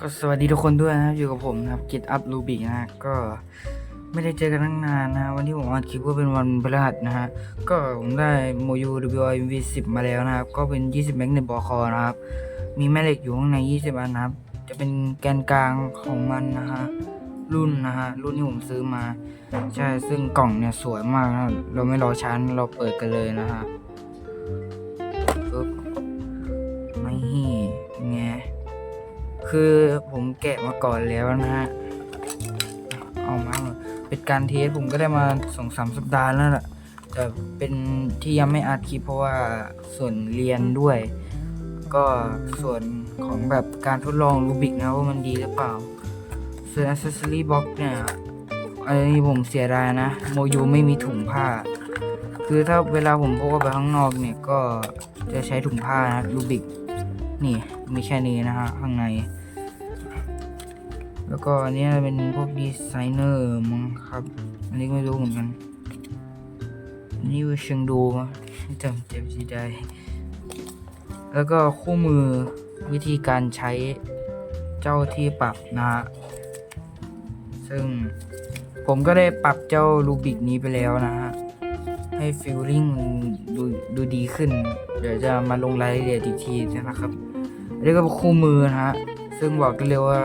ก็สวัสดีทุกคนด้วยนะครับ อยู่กับผมนะครับกิตอัพรูบิกนะก็ไม่ได้เจอกันตั้งนานนะ วันที่ผมอัดคลิปก็เป็นวันพฤหัสนะฮะ ก็ผมได้โมยู WI V 10มาแล้วนะครับ ก็เป็น 20เมกในบอคอนะครับ มีแม่เหล็กอยู่ข้างใน 20 อันนะครับ จะเป็นแกนกลางของมันนะฮะ รุ่นนะฮะ รุ่นที่ผมซื้อมา ใช่ ซึ่งกล่องเนี่ยสวยมากนะเราไม่รอช้าเราเปิดกันเลยนะฮะ คือผมแกะมาก่อนแล้วนะฮะเอามาเป็นการเทสผมก็ได้มาสองสามสัปดาห์แล้วแหละแต่เป็นที่ยังไม่อัดคลิปเพราะว่าส่วนเรียนด้วย ก็ส่วนของแบบการทดลองรูบิกนะว่ามันดีหรือเปล่า ส่วน accessory box เนี่ยอันนี้ผมเสียดายนะโมยูไม่มีถุงผ้า คือถ้าเวลาผมพกออกไปข้างนอกเนี่ยก็จะใช้ถุงผ้านะรูบิกนี่มีแค่นี้นะฮะข้างใน แล้วก็อันนี้เป็นพวกดีไซเนอร์มั้งครับ อันนี้ไม่รู้เหมือนกัน นี่เชียงดูมั้งจำเจ็บจีได้ แล้วก็คู่มือวิธีการใช้เจ้าที่ปรับนะฮะ ซึ่งผมก็ได้ปรับเจ้ารูบิกนี้ไปแล้วนะฮะ ให้ฟิลลิ่งดูดูดีขึ้น เดี๋ยวจะมาลงรายละเอียดอีกทีนะครับอันนี้ก็คู่มือนะฮะ ซึ่งบอกได้เลยว่า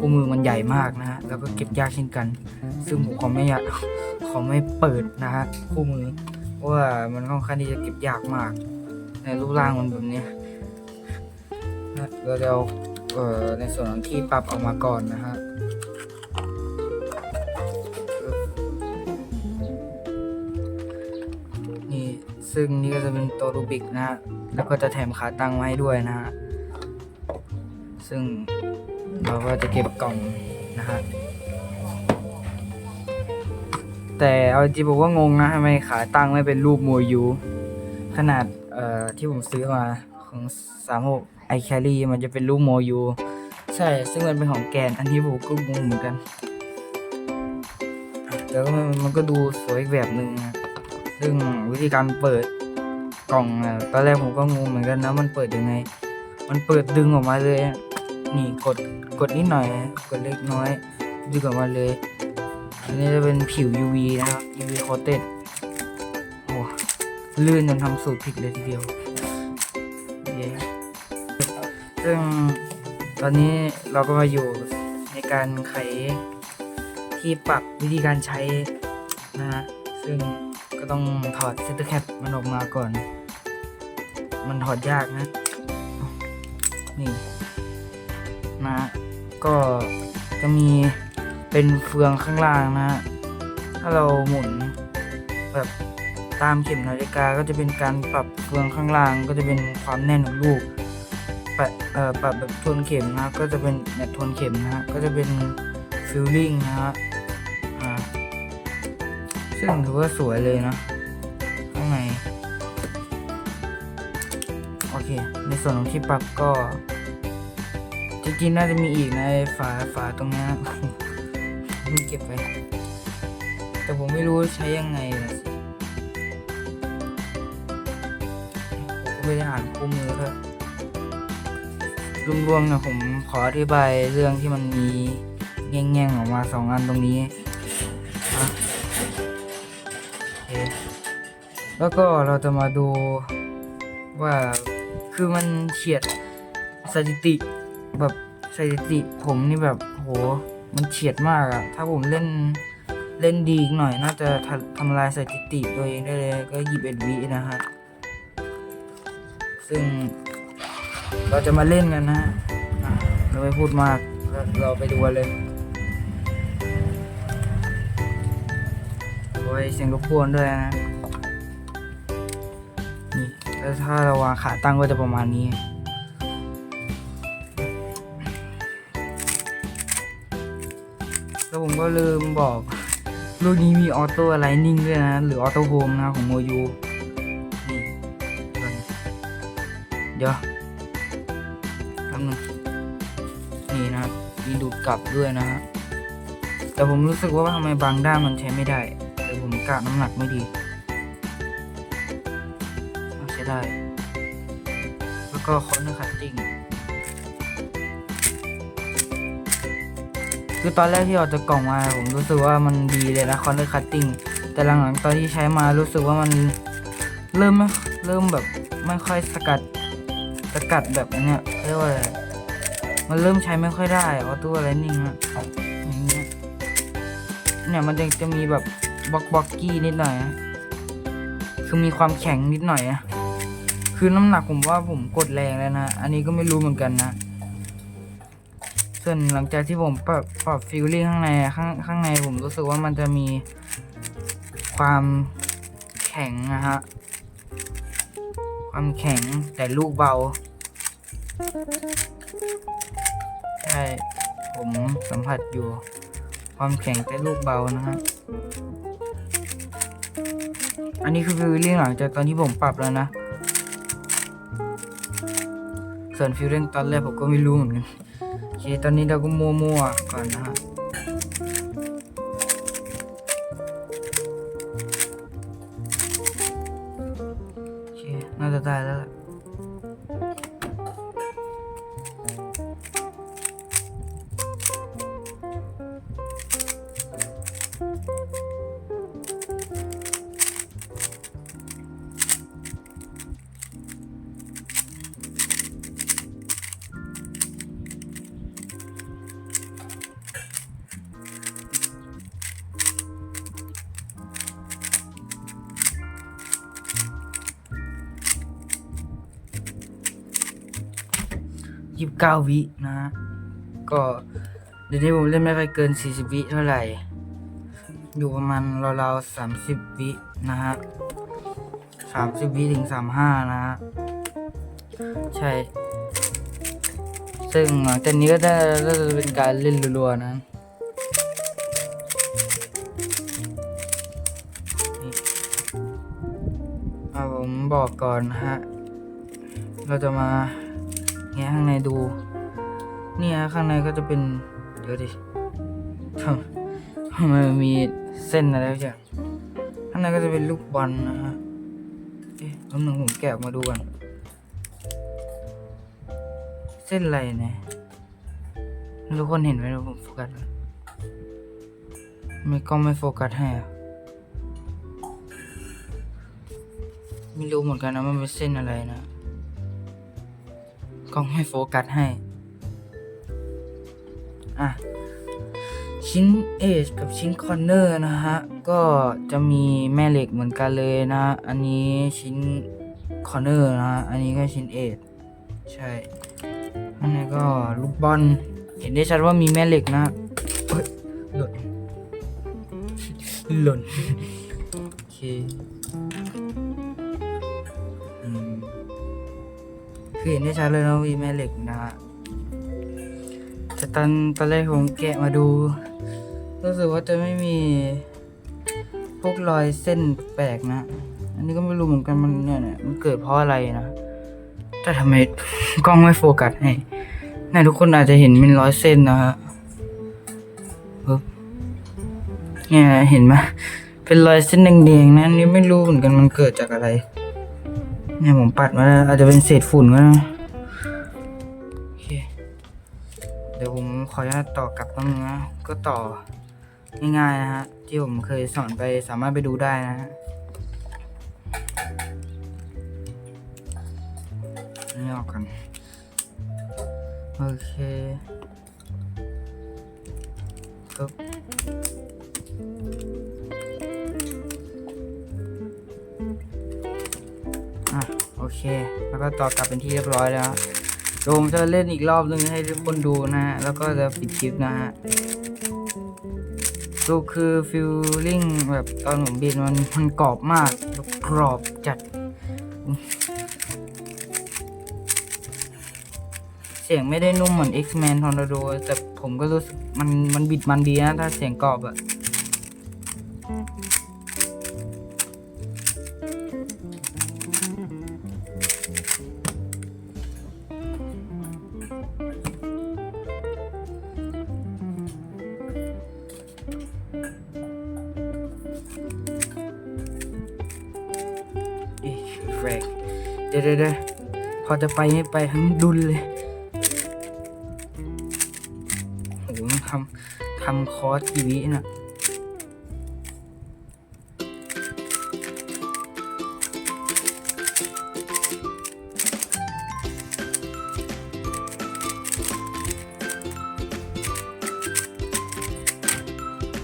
คู่มือมันใหญ่มากนะฮะแล้วก็เก็บยากเช่นกัน ซึ่งผมขอไม่อยากขอไม่เปิดนะฮะคู่มือเพราะว่ามันค่อนข้างที่จะเก็บยากมาก ในรูปร่างมันแบบนี้นะเราจะเอาเอ่อในส่วนของที่ปรับออกมาก่อนนะฮะนี่ซึ่งนี่ก็จะเป็นตัวรูบิกนะฮะแล้วก็จะแถมขาตั้งมาให้ด้วยนะฮะซึ่ง เราก็จะเก็บกล่องนะฮะแต่เอาจริงผมว่างงนะทำไมขาตั้งไม่เป็นรูปมวยยูขนาดเอ่อที่ผมซื้อมาของ36 i carry มันจะเป็นรูปโมยูใช่ซึ่งมันเป็นของแกน อันนี้ผมก็งงเหมือนกันแล้วก็มันมันก็ดูสวยอีกแบบหนึ่งนะซึ่งวิธีการเปิดกล่องตอนแรกผมก็งงเหมือนกันนะมันเปิดยังไง มันเปิดดึงออกมาเลย นี่กดกดนิดหน่อยกดเล็กน้อยดึงออกมาเลย อันนี้จะเป็นผิว UV นะครับ UV coated โอ้ลื่นจนทำสูตรผิดเลยทีเดียวเย้ซึ่งตอนนี้เราก็มาอยู่ในการไขที่ปรับวิธีการใช้นะฮะซึ่งก็ต้องถอดเซนเตอร์แคปมันออกมาก่อน มันถอดยากนะ นี่ นะก็จะมีเป็นเฟืองข้างล่างนะฮะถ้าเราหมุนแบบตามเข็มนาฬิกาก็จะเป็นการปรับเฟืองข้างล่าง ก็จะเป็นความแน่นของลูกปรับเอ่อปรับแบบทวนเข็มนะก็จะเป็นแบบทวนเข็มนะฮะก็จะเป็นฟิลลิ่งนะฮะซึ่งถือว่าสวยเลยนะข้างในโอเค ในส่วนของที่ปรับก็ ริงๆน่าจะมีอีกนะไอ้ฝาฝาตรงนี้ยนี่เก็บไว้แต่ผมไม่รู้ใช้ยังไงนะผมก็ไม่ได้อ่านคู่มือด้วยรวมๆนะผมขออธิบายเรื่องที่มันมีแง่งๆออกมาสองอันตรงนี้ แล้วก็เราจะมาดูว่าคือมันเฉียดสถิติ แบบสถิติผมนี่แบบโหมันเฉียดมากอะถ้าผมเล่นเล่นดีอีกหน่อย น่าจะทำลายสถิติตัวเองได้เลยก็ยีิบเอ็ดวินะฮะซึ่งเราจะมาเล่นกันนะ เราไม่พูดมาก เราเราไปดูกันเลยโอ้ยเสียงรบกวนด้วยนะ นี่แล้วถ้าเราวางขาตั้งก็จะประมาณนี้ ก็ลืมบอกรุ่นนี้มีออโต้ไลนิ่งด้วยนะ หรือออโต้โฮมนะของโมยูนี่เดี๋ยวแป๊บนึงนี่นะมีดูดกลับด้วยนะฮะแต่ผมรู้สึกว่าทำไมบางด้านมันใช้ไม่ได้แต่ผมกะน้ำหนักไม่ดีใช้ได้ แล้วก็คอนเนอร์คัตติ้ง คือตอนแรกที่ออกจากกล่องมาผมรู้สึกว่ามันดีเลยนะคอนเนอร์คัตติ้งแต่หลังๆตอนที่ใช้มารู้สึกว่ามันเริ่มเริ่มแบบไม่ค่อยสกัดสกัดแบบเนี้ยเรียกว่าอะไรมันเริ่มใช้ไม่ค่อยได้ออโต้อะไรนิ่งอะอย่างเงี้ยเนี่ยมันจะจะมีแบบบล็อกบล็อกกี้นิดหน่อยนะคือมีความแข็งนิดหน่อยอะคือน้ำหนักผมว่าผมกดแรงแล้วนะ อันนี้ก็ไม่รู้เหมือนกันนะ ส่วนหลังจากที่ผมปรับปรับฟิลลิ่งข้างในข้างข้างในผมรู้สึกว่ามันจะมีความแข็งนะฮะ ความแข็งแต่ลูกเบา ใช่ ผมสัมผัสอยู่ ความแข็งแต่ลูกเบานะฮะ อันนี้คือฟิลลิ่งหลังจากตอนที่ผมปรับแล้วนะ ส่วนฟิลลิ่งตอนแรกผมก็ไม่รู้เหมือนกัน ตอนนี้เราก็มั่วๆก่อนนะฮะน่าจะได้แล้วล่ะ ยี่สิบเก้าวินะฮะก็เดี๋ยวนี้ผมเล่นไม่ค่อยเกินสี่สิบวิเท่าไหร่ อยู่ประมาณราวๆสามสิบวินะฮะสามสิบวิถึงสามห้านะฮะ ใช่ ซึ่งหลังจากนี้ก็จะก็จะเป็นการเล่นรัวๆนะนี่เอาผมบอกก่อนนะฮะ เราจะมา งะข้างในดู เนี่ยข้างในก็จะเป็น เดี๋ยวดิทำทำไมมันมีเส้นอะไรอย่างข้างในก็จะเป็นลูกบอลนะฮะเอ๊ะแป๊บนึงผมแกะมาดูกัน เส้นอะไรเนี่ยทุกคนเห็นไหมผมโฟกัสไม่กล้องไม่โฟกัสให้อะไม่รู้เหมือนกันนะมันเป็นเส้นอะไรนะ กล้องไม่โฟกัสให้ อะ ชิ้นเอชกับชิ้นคอนเนอร์นะฮะ ก็จะมีแม่เหล็กเหมือนกันเลยนะ อันนี้ชิ้นคอนเนอร์นะฮะอันนี้ก็ชิ้นเอชใช่อันนี้ก็ลูกบอล เห็นได้ชัดว่ามีแม่เหล็กนะเฮ้ยหล่น หล่น โอเค คือเห็นได้ชัดเลยนะวีแม่เหล็กนะฮะแต่ตอนตอนแรกผมแกะมาดู รู้สึกว่าจะไม่มีพวกรอยเส้นแปลกนะ อันนี้ก็ไม่รู้เหมือนกันมันเนี่ยเนี่ยมันเกิดเพราะอะไรนะแต่ทำไมกล้องไม่โฟกัสให้เนี่ยทุกคนอาจจะเห็นเป็นร้อยเส้นนะฮะปึ๊บเนี่ยเห็นไหมเป็นรอยเส้นแดงๆนะอันนี้ไม่รู้เหมือนกันมันเกิดจากอะไร เนี่ยผมปัดมาแล้วอาจจะเป็นเศษฝุ่นก็ได้โอเคเดี๋ยวผมขออนุญาตต่อกลับตรงนึงนะก็ต่อง่ายๆนะฮะที่ผมเคยสอนไปสามารถไปดูได้นะฮะนี่ออกกันโอเคค เค แล้วก็ต่อกลับเป็นที่เรียบร้อยแล้วเดี๋ยวผมจะเล่นอีกรอบนึงให้ทุกคนดูนะฮะ แล้วก็จะปิดคลิปนะฮะดูคือฟิลลิ่งแบบตอนผมบินมันมันกรอบมากแบบกรอบจัด เสียงไม่ได้นุ่มเหมือน X-Men Tornado แต่ผมก็รู้สึกมันมันบิดมันดีนะ ถ้าเสียงกรอบอะ แฟกเดี๋ยวเดี๋ยวพอจะไปให้ไปทั้งดุนเลยโหทำทำคอร์สกี่วิน่ะ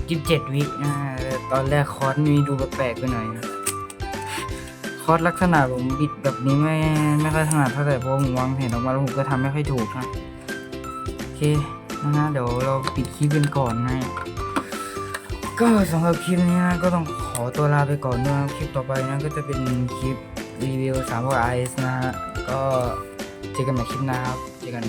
ยี่สิบเจ็ดวินะตอนแรกคอร์สนี้ดูแปลกๆไปหน่อยนะ คอร์สลักษณะผมบิดแบบนี้ไม่ไม่ค่อยถนัดเท่าไหร่เพราะผมวางแผนออกมาแล้วผมก็ทำไม่ค่อยถูกนะโอเคนะฮะเดี๋ยวเราปิดคลิปกันก่อนนะก็สำหรับคลิปนี้นะก็ต้องขอตัวลาไปก่อนด้วยนะคลิปต่อไปนะก็จะเป็นคลิปรีวิว3ามพวกไอซ์นะฮะก็เจอกันใหม่คลิปหน้าครับเจอกัน